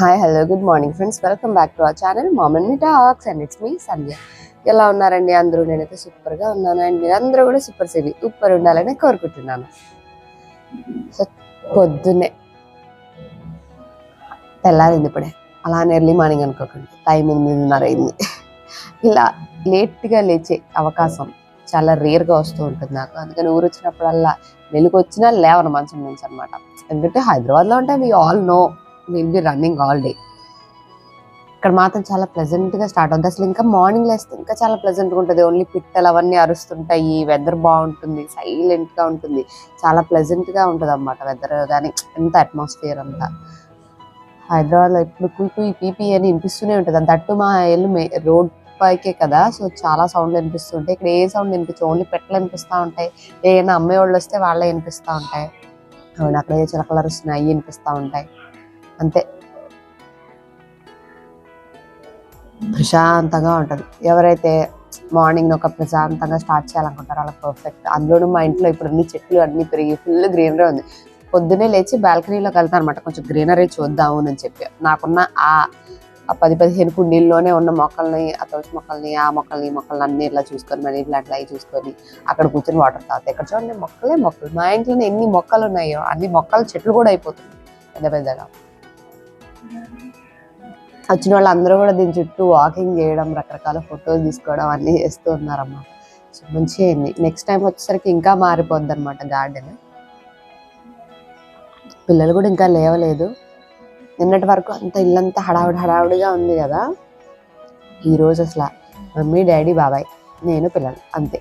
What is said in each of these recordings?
Hi hello good morning friends welcome back to our channel mom and me talks and it's me Sandhya ఎలా ఉన్నారండి అందరూ? నేనైతే సూపర్గా ఉన్నాను అండ్ మీరందరూ కూడా సూపర్ సివి సూపర్ ఉండాలని కోరుకుంటున్నాను. సో పొద్దున్నే తెల్లారింది ఇప్పుడే. అలా ఎర్లీ మార్నింగ్ అనుకోకండి. టైం ఎనిమిదిన్నర అయింది. ఇలా లేట్గా లేచే అవకాశం చాలా రేర్గా వస్తూ ఉంటుంది నాకు. అందుకని ఊరు వచ్చినప్పుడల్లా వెలుగు వచ్చినా లేవను మంచం నుంచి అనమాట ఎందుకంటే హైదరాబాద్లో ఉంటే we all know will be running all day ఇక్కడ మాత్రం చాలా ప్లెజెంట్గా గా స్టార్ట్ అవుతుంది అసలు ఇంకా మార్నింగ్ లేస్తే ఇంకా చాలా ప్లెజెంట్గా గా ఉంటుంది. ఓన్లీ పిట్టలు అవన్నీ అరుస్తుంటాయి. వెదర్ బాగుంటుంది. సైలెంట్గా ఉంటుంది. చాలా ప్లెజెంట్గా గా ఉంటుంది అన్నమాట వెదర్ కానీ ఎంత అట్మాస్ఫియర్ అంతా. హైదరాబాద్లో ఎప్పుడు కుల్పు పీపీ అని వినిపిస్తూనే ఉంటుంది. దట్టు మా ఇల్లు రోడ్ పైకే కదా. సో చాలా సౌండ్లు వినిపిస్తుంటాయి. ఇక్కడ ఏ సౌండ్ వినిపించు ఓన్లీ పెట్టలు వినిపిస్తూ ఉంటాయి. ఏమైనా అమ్మాయి వాళ్ళు వస్తే వాళ్ళే వినిపిస్తూ ఉంటాయి. అక్కడ ఏ చిలకలు అరుస్తున్నాయి అవి వినిపిస్తూ ఉంటాయి. అంతే. ప్రశాంతంగా ఉంటుంది. ఎవరైతే మార్నింగ్ ఒక ప్రశాంతంగా స్టార్ట్ చేయాలనుకుంటారో వాళ్ళకి పర్ఫెక్ట్ అందులోనూ మా ఇంట్లో ఇప్పుడు అన్ని చెట్లు అన్ని పెరిగి ఫుల్ గ్రీనరీ ఉంది. పొద్దున్నే లేచి బాల్కనీలోకి వెళ్తాను అనమాట కొంచెం గ్రీనరీ చూద్దాము అని చెప్పి. నాకున్న ఆ పది పదిహేను కుండీల్లోనే ఉన్న మొక్కల్ని ఆ తులసి మొక్కల్ని ఆ మొక్కల్ని మొక్కల్ని అన్ని ఇలా చూసుకొని మనీ ప్లాంట్లు అవి చూసుకొని అక్కడ కూర్చొని వాటర్ తాగుతాయి ఇక్కడ చూడండి మొక్కలే మొక్కలు. మా ఇంట్లోనే ఎన్ని మొక్కలు ఉన్నాయో అన్ని మొక్కలు చెట్లు కూడా అయిపోతున్నాయి. పెద్ద పెద్దగా. వచ్చిన వాళ్ళందరూ కూడా దీని చుట్టూ వాకింగ్ చేయడం రకరకాల ఫొటోస్ తీసుకోవడం అన్నీ చేస్తూ ఉన్నారన్నమాట సో మంచిగా అయింది. నెక్స్ట్ టైం వచ్చేసరికి ఇంకా మారిపోద్ది అనమాట గార్డెన్ పిల్లలు కూడా ఇంకా లేవలేదు. నిన్నటి వరకు అంత ఇల్లంతా హడావుడి హడావుడిగా ఉంది కదా. ఈరోజు అసలు మమ్మీ డాడీ బాబాయ్ నేను పిల్లలు అంతే.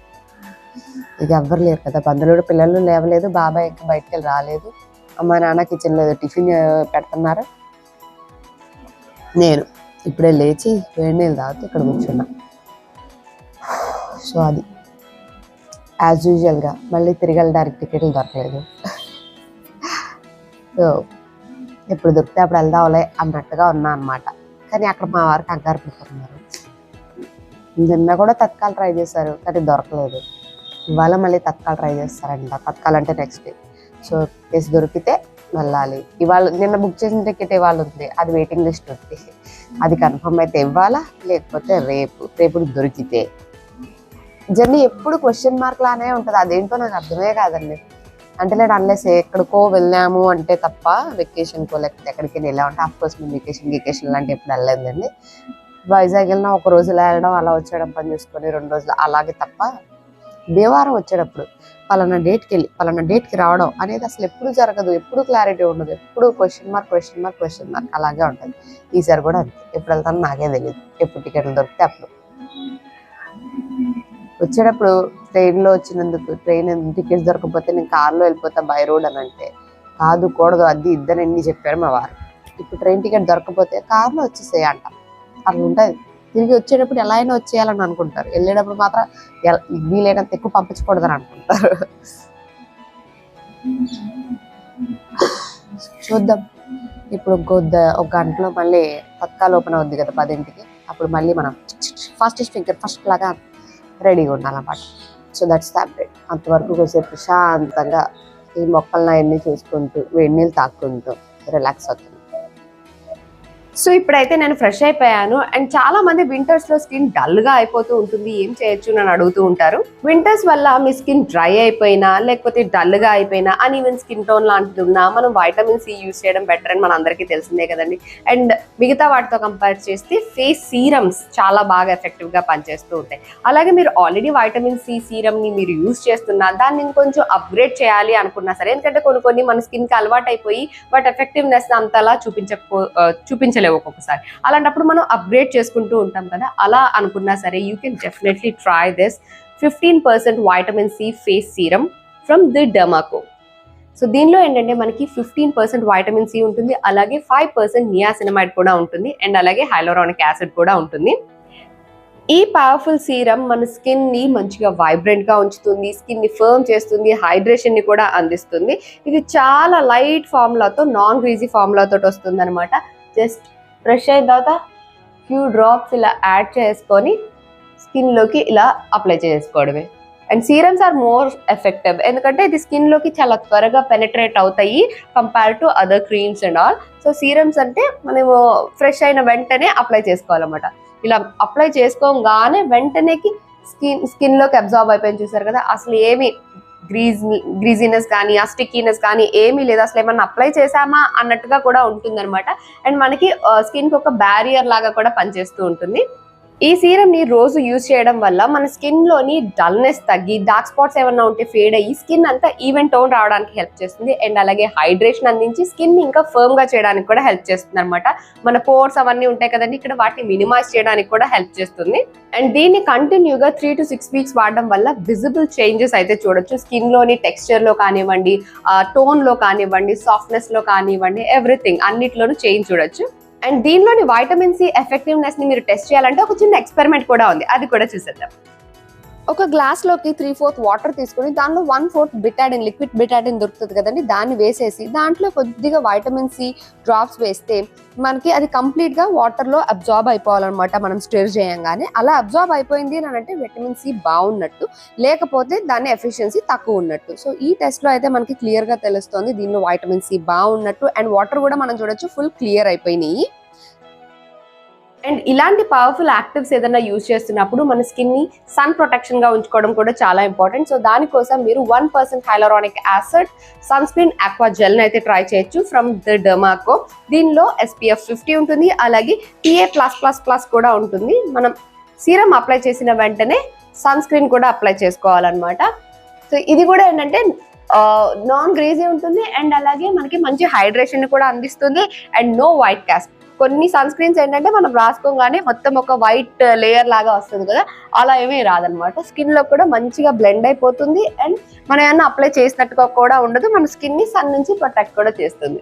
ఇక ఎవ్వరు లేరు కదా. పందులు కూడా పిల్లలు లేవలేదు బాబాయ్ ఇంకా బయటకు రాలేదు. అమ్మ నాన్న కిచెన్లో టిఫిన్ పెడుతున్నారు. నేను ఇప్పుడే లేచి వేడి నీళ్ళు తాగుతూ ఇక్కడ కూర్చున్నా. సో అది. యాజ్ యూజువల్గా మళ్ళీ తిరిగి వెళ్ళడానికి టికెట్లు దొరకలేదు. సో ఎప్పుడు దొరికితే అప్పుడు వెళ్దాంలే అన్నట్టుగా ఉన్నా అనమాట కానీ అక్కడ మా వారు కంగారు పెడుతున్నారు. నిన్న కూడా తత్కాలు ట్రై చేశారు కానీ దొరకలేదు. ఇవాళ మళ్ళీ తత్కాలు ట్రై చేస్తారంట. తత్కాలు అంటే నెక్స్ట్ డే సో కేసు దొరికితే వెళ్ళాలి. ఇవాళ నిన్న బుక్ చేసిన టికెట్ ఇవాళ ఉంది. అది వెయిటింగ్ లిస్ట్ ఉంది. అది కన్ఫర్మ్ అయితే ఇవ్వాలా? లేకపోతే రేపు రేపు దొరికితే. జర్నీ ఎప్పుడు క్వశ్చన్ మార్క్ లానే ఉంటుంది. అదేంటో నాకు అర్థమే కాదండి. అంటే నేను అన్లెస్ ఎక్కడికో వెళ్ళాము అంటే తప్ప వెకేషన్కో లేకపోతే ఎక్కడికి వెళ్ళామంటే ఆఫ్ కోర్స్ మేము వెకేషన్ వెకేషన్ లాంటి ఎప్పుడు వెళ్ళలేదండి. వైజాగ్ వెళ్ళినా ఒక రోజు వెళ్ళడం అలా వచ్చేయడం పని చూసుకొని రెండు రోజులు అలాగే తప్ప దేవారం వచ్చేటప్పుడు పలానా డేట్కి వెళ్ళి పలానా డేట్కి రావడం అనేది అసలు ఎప్పుడు జరగదు. ఎప్పుడు క్లారిటీ ఉండదు. ఎప్పుడు question mark question mark question mark అలాగే ఉంటుంది. ఈసారి కూడా అంతే. ఎప్పుడు వెళ్తానో నాకే తెలియదు ఎప్పుడు టికెట్లు దొరికితే అప్పుడు. వచ్చేటప్పుడు ట్రైన్లో వచ్చినందుకు ట్రైన్ టికెట్స్ దొరకకపోతే నేను కార్లో వెళ్ళిపోతా బై రోడ్ అని అంటే కాదు కూడదు అది ఇద్దని ఎన్ని చెప్పారు మా వారు. ఇప్పుడు ట్రైన్ టికెట్ దొరకకపోతే కార్లో వచ్చేసేయంట. అంట అట్లా ఉంటుంది. తిరిగి వచ్చేటప్పుడు ఎలా అయినా వచ్చేయాలని అనుకుంటారు. వెళ్ళేటప్పుడు మాత్రం వీలైనంత ఎక్కువ పంపించకూడదని అనుకుంటారు. చూద్దాం. ఇప్పుడు ఇంకొద్ద ఒక గంటలో మళ్ళీ పక్కా ఓపెన్ అవుద్ది కదా పదింటికి. అప్పుడు మళ్ళీ మనం ఫాస్టెస్ట్ ఫింగర్ ఫస్ట్ లాగా రెడీగా ఉండాలన్నమాట. సో దట్స్ ద అంతవరకు కొంచెం ప్రశాంతంగా ఈ మొక్కలను అవన్నీ చూసుకుంటూ వేడి నీళ్ళు తాక్కుంటూ రిలాక్స్ అవుతుంది సో ఇప్పుడైతే నేను ఫ్రెష్ అయిపోయాను. అండ్ చాలా మంది వింటర్స్లో స్కిన్ డల్గా అయిపోతూ ఉంటుంది. ఏం చేయొచ్చు అని అడుగుతూ ఉంటారు. వింటర్స్ వల్ల మీ స్కిన్ డ్రై అయిపోయినా లేకపోతే డల్గా అయిపోయినా అని ఈవెన్ స్కిన్ టోన్ లాంటిది ఉన్నా మనం వైటమిన్ సి యూస్ చేయడం బెటర్ అని మన అందరికీ తెలిసిందే కదండి. అండ్ మిగతా వాటితో కంపేర్ చేస్తే ఫేస్ సీరమ్స్ చాలా బాగా ఎఫెక్టివ్గా పనిచేస్తూ ఉంటాయి. అలాగే మీరు ఆల్రెడీ వైటమిన్ సి సీరమ్ని మీరు యూస్ చేస్తున్నా దాన్ని ఇంకొంచెం అప్గ్రేడ్ చేయాలి అనుకున్నా సరే ఎందుకంటే కొన్ని కొన్ని మన స్కిన్కి అలవాటు అయిపోయి వాటి ఎఫెక్టివ్నెస్ అంతలా చూపించకపో చూపించలేదు లేవు ఒక్కొక్కసారి. అలాంటప్పుడు మనం అప్గ్రేడ్ చేసుకుంటూ ఉంటాం కదా అలా అనుకున్నా సరే you can definitely try this fifteen percent vitamin C face serum from the Dermaco so దీనిలో ఏంటంటే మనకి ఫిఫ్టీన్ పర్సెంట్ వైటమిన్ సి ఉంటుంది అలాగే ఫైవ్ పర్సెంట్ నియాసినమైడ్ కూడా ఉంటుంది అండ్ అలాగే హైలోరానిక్ యాసిడ్ కూడా ఉంటుంది. ఈ పవర్ఫుల్ సీరం మన స్కిన్ని మంచిగా వైబ్రెంట్గా ఉంచుతుంది స్కిన్ని ఫర్మ్ చేస్తుంది హైడ్రేషన్ని కూడా అందిస్తుంది. ఇది చాలా లైట్ ఫార్ములాతో నాన్ గ్రీజీ ఫార్ములాతో వస్తుంది అనమాట జస్ట్ ఫ్రెష్ అయిన తర్వాత ఫ్యూ డ్రాప్స్ ఇలా యాడ్ చేసుకొని స్కిన్లోకి ఇలా అప్లై చేసుకోవడమే. And serums are more effective ఎందుకంటే ఇది స్కిన్లోకి చాలా త్వరగా పెనిట్రేట్ అవుతాయి compare to other creams and all so serums అంటే మనము ఫ్రెష్ అయిన వెంటనే అప్లై చేసుకోవాలన్నమాట. ఇలా అప్లై చేసుకోగానే వెంటనేకి స్కిన్ స్కిన్లోకి అబ్జార్బ్ అయిపోయింది చూసారు కదా? అసలు ఏమి గ్రీజ్ గ్రీజీనెస్ కానీ ఆ స్టిక్కీనెస్ కానీ ఏమీ లేదు. అసలు ఏమన్నా అప్లై చేసామా అన్నట్టుగా కూడా ఉంటుందన్నమాట. అండ్ మనకి స్కిన్కి ఒక బ్యారియర్ లాగా కూడా పనిచేస్తూ ఉంటుంది. ఈ సీరం ని రోజు యూజ్ చేయడం వల్ల మన స్కిన్లోని డల్నెస్ తగ్గి డార్క్ స్పాట్స్ ఏమన్నా ఉంటే ఫేడ్ అయ్యి స్కిన్ అంతా ఈవెన్ టోన్ రావడానికి హెల్ప్ చేస్తుంది. అండ్ అలాగే హైడ్రేషన్ అందించి స్కిన్ ఇంకా ఫర్మ్గా చేయడానికి కూడా హెల్ప్ చేస్తుంది అనమాట మన పోర్స్ అవన్నీ ఉంటాయి కదండి ఇక్కడ వాటిని మినిమైజ్ చేయడానికి కూడా హెల్ప్ చేస్తుంది. అండ్ దీన్ని కంటిన్యూగా త్రీ టు సిక్స్ వీక్స్ వాడడం వల్ల విజిబుల్ చేంజెస్ అయితే చూడొచ్చు. స్కిన్లోని టెక్స్చర్లో కానివ్వండి టోన్లో కానివ్వండి సాఫ్ట్నెస్లో కానివ్వండి ఎవ్రీథింగ్ అన్నిట్లోనూ చేంజ్ చూడొచ్చు. అండ్ దీనిలోని వైటమిన్ సి ఎఫెక్టివ్నెస్ని మీరు టెస్ట్ చేయాలంటే ఒక చిన్న ఎక్స్పెరిమెంట్ కూడా ఉంది. అది కూడా చూసేద్దాం. ఒక గ్లాస్లోకి త్రీ ఫోర్త్ వాటర్ తీసుకుని దానిలో one fourth Betadine liquid Betadine దొరుకుతుంది కదండి. దాన్ని వేసేసి దాంట్లో కొద్దిగా వైటమిన్ సి డ్రాప్స్ వేస్తే మనకి అది కంప్లీట్గా వాటర్లో అబ్జార్బ్ అయిపోవాలన్నమాట మనం స్టిర్ చేయంగానే. అలా అబ్జార్బ్ అయిపోయింది అని అంటే విటమిన్ సి బాగున్నట్టు లేకపోతే దాని ఎఫిషియన్సీ తక్కువ ఉన్నట్టు. సో ఈ టెస్ట్లో అయితే మనకి క్లియర్గా తెలుస్తుంది దీనిలో వైటమిన్ సి బాగున్నట్టు. అండ్ వాటర్ కూడా మనం చూడొచ్చు ఫుల్ క్లియర్ అయిపోయినాయి. అండ్ ఇలాంటి పవర్ఫుల్ యాక్టివ్స్ ఏదైనా యూజ్ చేస్తున్నప్పుడు మన స్కిన్ని సన్ ప్రొటెక్షన్గా ఉంచుకోవడం కూడా చాలా ఇంపార్టెంట్ సో దానికోసం మీరు one percent hyaluronic acid sunscreen aqua జెల్ని అయితే ట్రై చేయొచ్చు ఫ్రమ్ ద డెమాకో దీనిలో ఎస్పీఎఫ్ ఫిఫ్టీ ఉంటుంది అలాగే పిఏ ప్లస్ ప్లస్ ప్లస్ కూడా ఉంటుంది. మనం సీరం అప్లై చేసిన వెంటనే సన్ స్క్రీన్ కూడా అప్లై చేసుకోవాలన్నమాట. సో ఇది కూడా ఏంటంటే నాన్ గ్రేజీ ఉంటుంది అండ్ అలాగే మనకి మంచి హైడ్రేషన్ కూడా అందిస్తుంది అండ్ నో వైట్ క్యాస్ట్ కొన్ని సన్ స్క్రీన్స్ ఏంటంటే మనం రాసుకోగానే మొత్తం ఒక వైట్ లేయర్ లాగా వస్తుంది కదా అలా ఏమీ రాదనమాట స్కిన్లో కూడా మంచిగా బ్లెండ్ అయిపోతుంది అండ్ మనం ఏమన్నా అప్లై చేసినట్టుగా కూడా ఉండదు. మన స్కిన్ని సన్ నుంచి ప్రొటెక్ట్ కూడా చేస్తుంది.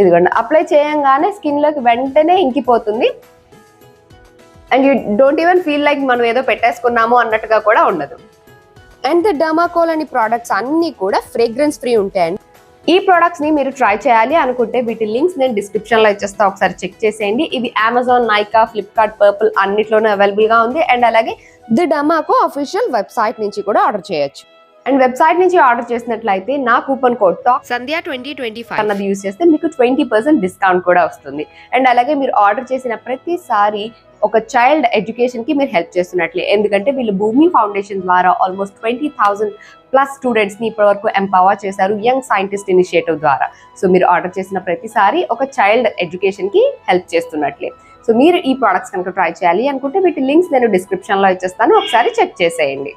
ఇదిగోండి అప్లై చేయంగానే స్కిన్లోకి వెంటనే ఇంకిపోతుంది. And you don't even feel like మనం ఏదో పెట్టేసుకున్నాము అన్నట్టుగా కూడా ఉండదు. అండ్ ద డమాకోల్ అని ప్రోడక్ట్స్ అన్ని కూడా ఫ్రేగ్రెన్స్ ఫ్రీ ఉంటాయండి. ఈ ప్రొడక్ట్స్ని మీరు ట్రై చేయాలి అనుకుంటే వీటి లింక్స్ నేను డిస్క్రిప్షన్లో ఇచ్చేస్తా. ఒకసారి చెక్ చేసేయండి. ఇవి అమెజాన్ నైకా ఫ్లిప్కార్ట్ పర్పుల్ అన్నిట్లోనూ అవైలబుల్గా ఉంది. అండ్ అలాగే ది డమాకో అఫీషియల్ వెబ్సైట్ నుంచి కూడా ఆర్డర్ చేయొచ్చు. అండ్ వెబ్సైట్ నుంచి ఆర్డర్ చేసినట్లయితే నా coupon code talk Sandhya twenty twenty five. అన్నది యూస్ చేస్తే మీకు ట్వంటీ పర్సెంట్ డిస్కౌంట్ కూడా వస్తుంది. అండ్ అలాగే మీరు ఆర్డర్ చేసిన ప్రతిసారి ఒక చైల్డ్ ఎడ్యుకేషన్కి మీరు హెల్ప్ చేస్తున్నట్లే. ఎందుకంటే వీళ్ళు భూమి ఫౌండేషన్ ద్వారా ఆల్మోస్ట్ ట్వంటీ థౌసండ్ ప్లస్ స్టూడెంట్స్ని ఇప్పటి వరకు ఎంపవర్ చేశారు యంగ్ సైంటిస్ట్ ఇనిషియేటివ్ ద్వారా. సో మీరు ఆర్డర్ చేసిన ప్రతిసారి ఒక చైల్డ్ ఎడ్యుకేషన్కి హెల్ప్ చేస్తున్నట్లే. సో మీరు ఈ ప్రొడక్ట్స్ కనుక ట్రై చేయాలి అనుకుంటే వీటి లింక్స్ నేను డిస్క్రిప్షన్లో ఇచ్చేస్తాను. ఒకసారి చెక్ చేసేయండి.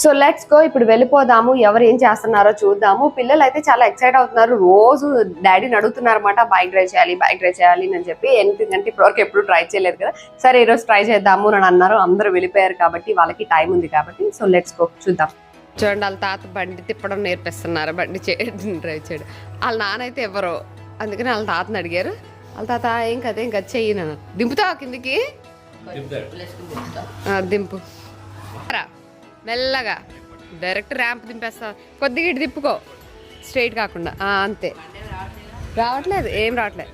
సో లెట్స్ గో ఇప్పుడు వెళ్ళిపోదాము. ఎవరు ఏం చేస్తున్నారో చూద్దాము. పిల్లలు అయితే చాలా ఎక్సైట్ అవుతున్నారు. రోజు డాడీని అడుగుతున్నారు అనమాట బైక్ డ్రైవ్ చేయాలి బైక్ డ్రైవ్ చేయాలి అని చెప్పి. ఎందుకంటే ఇప్పటివరకు ఎప్పుడు ట్రై చేయలేదు కదా. సరే ఈరోజు ట్రై చేద్దాము అని అన్నారు. అందరూ వెళ్ళిపోయారు కాబట్టి వాళ్ళకి టైం ఉంది కాబట్టి. సో లెట్స్ గో చూద్దాం. చూడండి వాళ్ళ తాత బండి తిప్పడం నేర్పిస్తున్నారు? బండి చేయడం డ్రైవ్ చేయడం. వాళ్ళ నాన్న అయితే ఎవరో. అందుకని వాళ్ళ తాతని అడిగారు. వాళ్ళ తాత ఏం కదా ఏం కదా చెయ్యి నన్ను దింపుతావా కిందికి? ఆ, దింపు. రా, మెల్లగా. డైరెక్ట్ ర్యాంప్ దింపేస్తా కొద్దిగా ఇటు తిప్పుకో. స్ట్రైట్ కాకుండా. అంతే. రావట్లేదు. ఏం రావట్లేదు.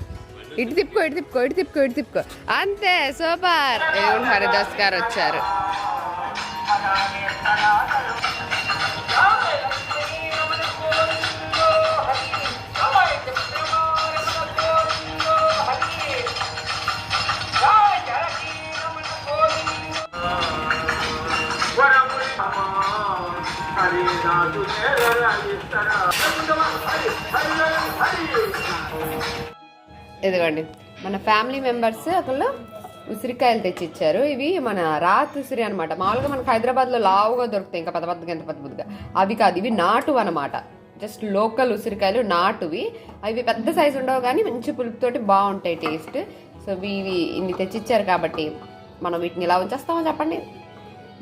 ఇటు తిప్పుకో ఇటు తిప్పుకో ఇటు తిప్పుకో ఇటు తిప్పుకో. అంతే. సూపర్. ఏం హరిదాస్ గారు వచ్చారు. ఎదగండి మన ఫ్యామిలీ మెంబర్స్ అసలు ఉసిరికాయలు తెచ్చిచ్చారు. ఇవి మన రాత్ ఉసిరి అనమాట మామూలుగా మనకు హైదరాబాద్లో లావుగా దొరుకుతాయి. ఇంకా పెద్ద పెద్దగా ఎంత పెద్ద పెద్దగా. అవి కాదు ఇవి నాటు అనమాట జస్ట్ లోకల్ ఉసిరికాయలు నాటువి. అవి పెద్ద సైజు ఉండవు కానీ మంచి పులుపుతోటి బాగుంటాయి టేస్ట్ సో ఇవి ఇవి ఇన్ని తెచ్చిచ్చారు కాబట్టి మనం వీటిని ఇలా ఉంచేస్తామో చెప్పండి?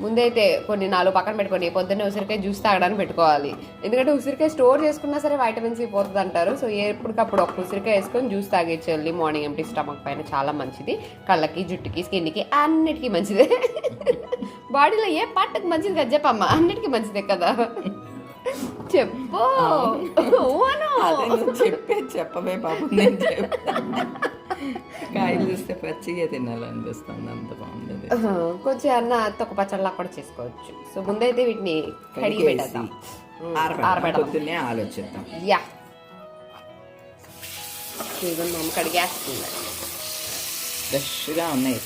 ముందైతే కొన్ని నాలుగు పక్కన పెట్టుకొని పొద్దున్నే ఉసిరికాయ జ్యూస్ తాగడానికి పెట్టుకోవాలి. ఎందుకంటే ఉసిరికాయ స్టోర్ చేసుకున్నా సరే వైటమిన్ సి పోతుంది అంటారు సో ఎప్పటికప్పుడు ఒక ఉసిరికాయ వేసుకొని జ్యూస్ తాగేసేయాలి మార్నింగ్ ఎంటీ స్టమక్ పైన చాలా మంచిది. కళ్ళకి జుట్టుకి స్కిన్కి అన్నిటికీ మంచిదే. బాడీలో ఏ పార్ట్కి మంచిది కదా. చెప్పమ్మా అన్నిటికీ మంచిదే కదా. చెప్పు. చెప్పే చెప్పవే బాబు నేను కాయలు చూస్తే పచ్చిగా తినాలనిపిస్తుంది అంత బాగుండదు. కొంచెం అన్న తొక్క పచ్చళ్ళ కూడా చేసుకోవచ్చు. సో ముందైతే వీటిని కడిగి పెట్టేద్దాం. పొద్దున్నే ఆలోచిద్దాం. యా. ఇదిగో మా అమ్మ కడిగేస్తుంది. ఫ్రెష్గా ఉన్నాయి.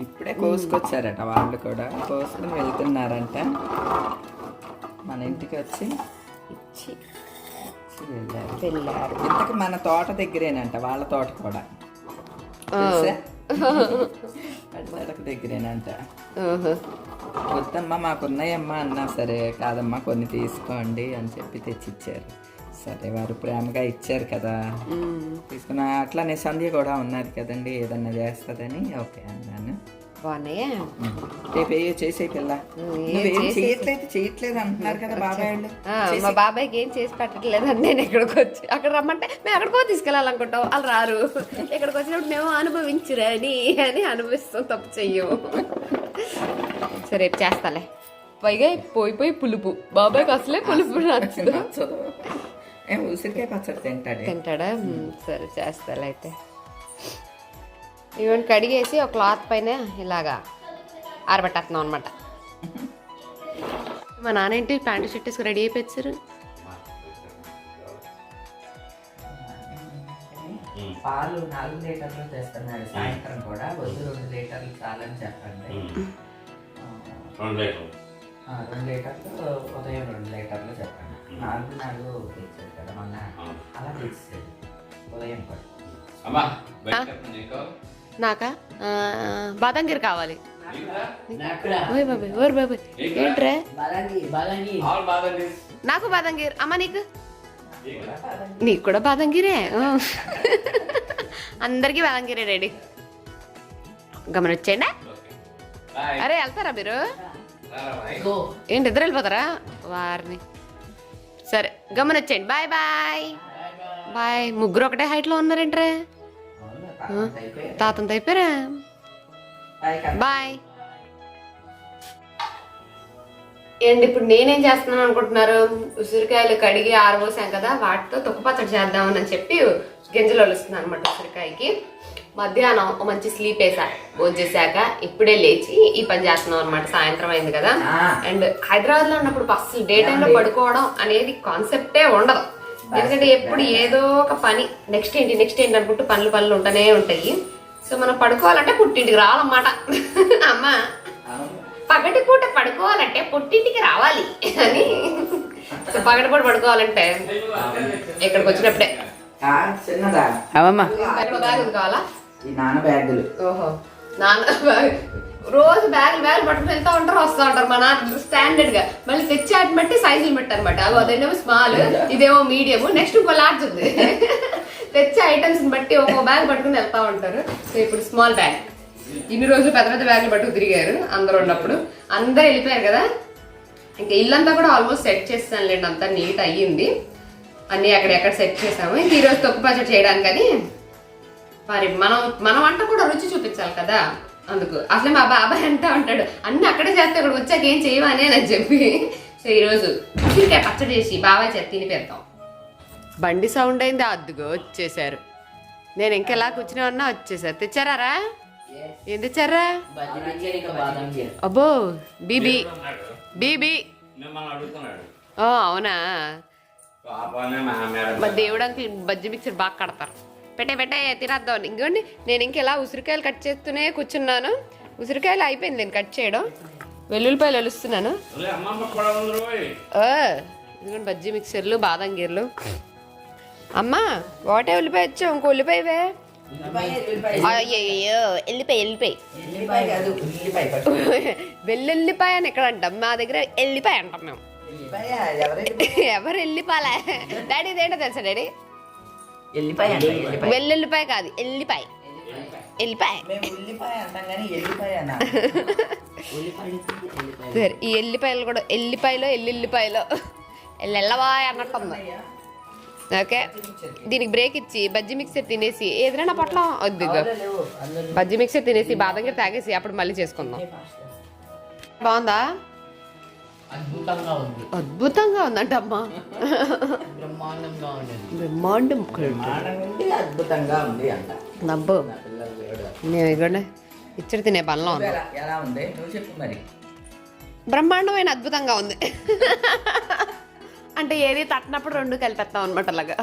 ఇప్పుడే కోసుకొచ్చారట వాళ్ళు కూడా. కోసుకుని వెళ్తున్నారంట. మన ఇంటికి వచ్చి ఇచ్చి వెళ్ళారు. ఇంతకు మన తోట దగ్గరేనంట వాళ్ళ తోట కూడా. తోటకు దగ్గరేనంట. వద్దమ్మా మాకున్నాయమ్మా అన్నా సరే కాదమ్మా కొన్ని తీసుకోండి అని చెప్పి తెచ్చిచ్చారు. సరే వారు ప్రేమగా ఇచ్చారు కదా. తీసుకున్న అట్లానే సంధ్య కూడా ఉన్నది కదండి ఏదన్నా చేస్తుందని. ఓకే అన్నాను. బాగున్నాయా? రేపు ఏ చేసే పిల్ల చేయట్లేదు చేయట్లేదు అంటున్నారు కదా బాబాయ్ మా బాబాయ్కి ఏం చేసి పెట్టట్లేదు అని నేను ఇక్కడికి వచ్చి అక్కడ రమ్మంటే మేము ఎక్కడికో తీసుకెళ్ళాలనుకుంటాం. వాళ్ళు రారు. ఇక్కడికి వచ్చినప్పుడు మేము అనుభవించురని అని అనుభవిస్తాం తప్పు చెయ్యము సరే రేపు చేస్తాలే. పైగా పోయి పోయి పులుపు. బాబాయ్కి అసలే పులుపు నచ్చదు. ఉసిరికాయ పచ్చడి తింటాడే? తింటాడా? సరే చేస్తాలే అయితే. ఇవన్నీ కడిగేసి ఒక క్లాత్ పైన ఇలాగా ఆరబెట్టేస్తున్నాం అనమాట మా నాన్న ఏంటి ప్యాంటు షర్ట్ వేసుకుని రెడీ అయిపోయారు? పాలు నాలుగు లీటర్లు తెస్తున్నాడు సాయంత్రం కూడా వద్దు రెండు లీటర్లు చాలని చెప్పండి. రెండు లీటర్లు. ఉదయం రెండు లీటర్లు చెప్పండి. నాలుగు నాలుగు తెచ్చాడు కదా మొన్న. అలా తెచ్చాడు ఉదయం కూడా. అమ్మా నీకు? నాకా ఆ, బాదం గీర్ కావాలి. నీకురా? ఓయ్ బాబాయ్ ఓర్ బాబాయ్. ఏంట్రే? ఆల్ బాగా నాకు బాదం గీర్ అమ్మ నీకు? నీకు కూడా బాదం గీరే ఆ. అందరికీ బాదం గీరే రెడీ గమనించండి బాయ్. అరే వెళ్తారా మీరు? ఏంటి ఇద్దరు వెళ్ళిపోతారా? వారిని. సరే గమనించండి బాయ్ బాయ్. బాయ్. ముగ్గురు ఒకటే హైట్లో ఉన్నారేంట్రే? తాతంత అయిపోయారా బాయ్ ఏంటి ఇప్పుడు నేనేం చేస్తున్నాను అనుకుంటున్నారు ఉసిరికాయలు కడిగి ఆరబోసాం కదా వాటితో తొక్కు పచ్చడి చేద్దామని చెప్పి గింజలు వలుస్తున్నాను అనమాట ఉసిరికాయకి మధ్యాహ్నం ఒక మంచి స్లీప్ వేసా భోజేసాక ఇప్పుడే లేచి ఈ పని చేస్తున్నాం అనమాట సాయంత్రం అయింది కదా అండ్ హైదరాబాద్లో ఉన్నప్పుడు అసలు డే టైంలో పడుకోవడం అనేది కాన్సెప్టే ఉండదు ఎందుకంటే ఎప్పుడు ఏదో ఒక పని నెక్స్ట్ ఏంటి నెక్స్ట్ ఏంటి అనుకుంటూ పనులు పనులు ఉంటూనే ఉంటాయి. సో మనం పడుకోవాలంటే పుట్టింటికి రావాలన్నమాట. అమ్మా పగటి పూట పడుకోవాలంటే పుట్టింటికి రావాలి అని. సో పగటి పూట పడుకోవాలంటే ఇక్కడికి వచ్చినప్పుడే. చిన్నదా? కావాలా? ఈ నాన్న బ్యాగులు. ఓహో నాన్న బ్యాగ్. రోజు బ్యాగులు బ్యాగులు పట్టుకుని వెళ్తా ఉంటారు వస్తూ ఉంటారు. మా నాన్న స్టాండర్డ్గా. మళ్ళీ తెచ్చి వాటిని బట్టి సైజులు బట్టి అనమాట అదేమో స్మాల్ ఇదేమో మీడియం నెక్స్ట్ ఇంకో లార్జ్ ఉంది. తెచ్చే ఐటమ్స్ బట్టి ఒక్కో బ్యాగ్ పట్టుకుని వెళ్తా ఉంటారు. సో ఇప్పుడు స్మాల్ బ్యాగ్ ఇన్ని రోజులు పెద్ద పెద్ద బ్యాగులు పట్టుకు తిరిగారు అందరూ ఉన్నప్పుడు. అందరు వెళ్ళిపోయారు కదా? ఇంకా ఇల్లంతా కూడా ఆల్మోస్ట్ సెట్ చేస్తాను లేండి అంతా నీట్ అయ్యింది. అన్నీ అక్కడెక్కడ సెట్ చేసాము. ఇంక ఈరోజు తొక్కు పచ్చడి చేయడానికని మరి మనం మన వంట కూడా రుచి చూపించాలి కదా? అందుకు. అసలు మా బాబాయ్ అంటా ఉంటాడు అన్ని అక్కడే చేస్తే ఇక్కడ వచ్చాక ఏం చేయవని అని చెప్పి. సో ఈరోజు ఉసిరికాయ పచ్చడి చేసి బాబాయ్ చేతి తినిపెడతాం బండి సౌండ్ అయింది అద్దుగో వచ్చేసారు. నేను ఇంకెలా కూర్చుని వచ్చేసారు. తెచ్చారా ఏం తెచ్చారా? అబ్బో బీబీ. బీబీ. అవునా? మా దేవుడు అంకుల్ బజ్జి మిక్సర్ బాగా కడతారు. పెట్టే పెట్టే తినద్దాం ఇంకోండి నేను ఇంకెలా ఉసిరికాయలు కట్ చేస్తూనే కూర్చున్నాను. ఉసిరికాయలు అయిపోయింది నేను కట్ చేయడం. వెల్లుల్లిపాయలు వెలుస్తున్నాను ఇదిగోండి బజ్జీ మిక్సర్లు బాదం గీర్లు. అమ్మా ఒకటే ఉల్లిపాయ వచ్చావు ఇంకో ఉల్లిపాయవే? అయ్యయ్యో ఎల్లిపాయ ఎల్లిపాయ. వెల్లుల్లిపాయ అని ఎక్కడ అంటాం మా దగ్గర ఎల్లిపాయ అంటాం మేము. ఎవరు ఎల్లిపాయలే? డాడీ ఇదేంటో తెలుసా డాడీ? ఎల్లిపాయ వెల్లుల్లిపాయ. కాదు ఎల్లిపాయ. ఎల్లిపాయ. సరే ఈ ఎల్లిపాయలు కూడా ఎల్లిపాయలో ఎల్లుల్లిపాయలో. ఎల్లెల్లవాయ్ అన్నట్టుంది. ఓకే. దీనికి బ్రేక్ ఇచ్చి బజ్జీ మిక్సర్ తినేసి ఏదైనా పట్ల వద్దు బజ్జీ మిక్సర్ తినేసి బాదంగా తాగేసి అప్పుడు మళ్ళీ చేసుకుందాం. బాగుందా? అద్భుతంగా ఉంది. అద్భుతంగా ఉందంట అమ్మా బ్రహ్మాండంగా ఉండేది బ్రహ్మాండం ఉంది అద్భుతంగా ఉంది అంట. నవ్వు నా పిల్లలు కూడా నేను ఇవ్వండి. ఇచ్చడి తినే పనిలో ఎలా- ఉంది? నువ్వు చెప్పు మరి. బ్రహ్మాండమైన అద్భుతంగా ఉంది. అంటే ఏది తట్టినప్పుడు రెండు కలిపేస్తాం అనమాట అలాగా.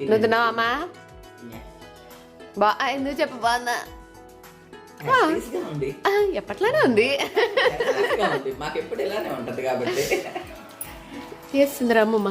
నువ్వు తిన్నావా బా ఎందుకు చెప్పు బాగుందా? ఉంది ఎప్పట్లానే ఉంది. మాకు ఎప్పుడు ఇలానే ఉంటది కాబట్టి. చేస్తుంది రమ్మమ్మ